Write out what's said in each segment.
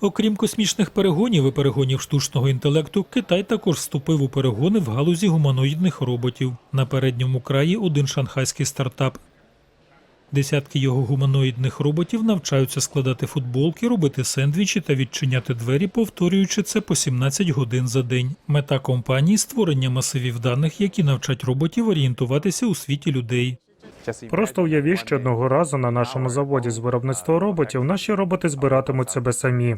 Окрім космічних перегонів і перегонів штучного інтелекту, Китай також вступив у перегони в галузі гуманоїдних роботів. На передньому краї один шанхайський стартап. Десятки його гуманоїдних роботів навчаються складати футболки, робити сендвічі та відчиняти двері, повторюючи це по 17 годин за день. Мета компанії створення масивів даних, які навчать роботів орієнтуватися у світі людей. Просто уявіть, що одного разу на нашому заводі з виробництва роботів наші роботи збиратимуть себе самі.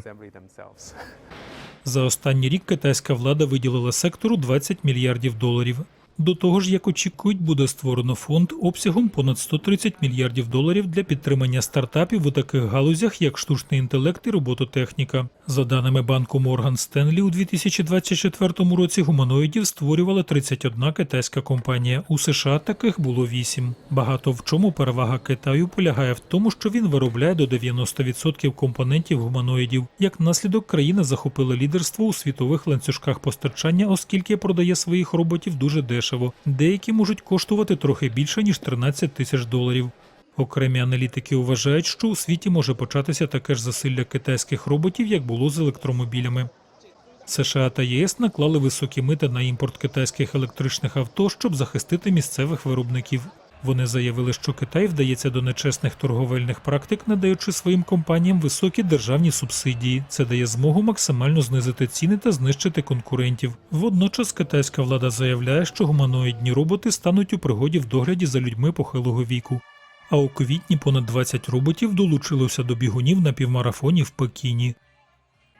За останній рік китайська влада виділила сектору 20 мільярдів доларів. До того ж, як очікують, буде створено фонд обсягом понад 130 мільярдів доларів для підтримання стартапів у таких галузях, як штучний інтелект і робототехніка. За даними банку Морган Стенлі, у 2024 році гуманоїдів створювала 31 китайська компанія. У США таких було 8. Багато в чому перевага Китаю полягає в тому, що він виробляє до 90% компонентів гуманоїдів. Як наслідок, країна захопила лідерство у світових ланцюжках постачання, оскільки продає своїх роботів дуже дешево. Деякі можуть коштувати трохи більше ніж 13 тисяч доларів. Окремі аналітики вважають, що у світі може початися таке ж засилля китайських роботів, як було з електромобілями. США та ЄС наклали високі мита на імпорт китайських електричних авто, щоб захистити місцевих виробників. Вони заявили, що Китай вдається до нечесних торговельних практик, надаючи своїм компаніям високі державні субсидії. Це дає змогу максимально знизити ціни та знищити конкурентів. Водночас китайська влада заявляє, що гуманоїдні роботи стануть у пригоді в догляді за людьми похилого віку. А у квітні понад 20 роботів долучилося до бігунів на півмарафоні в Пекіні.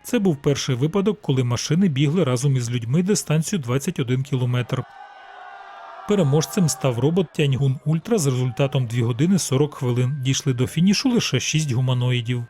Це був перший випадок, коли машини бігли разом із людьми дистанцію 21 кілометр. Переможцем став робот Тяньгун Ультра з результатом 2 години 40 хвилин. Дійшли до фінішу лише 6 гуманоїдів.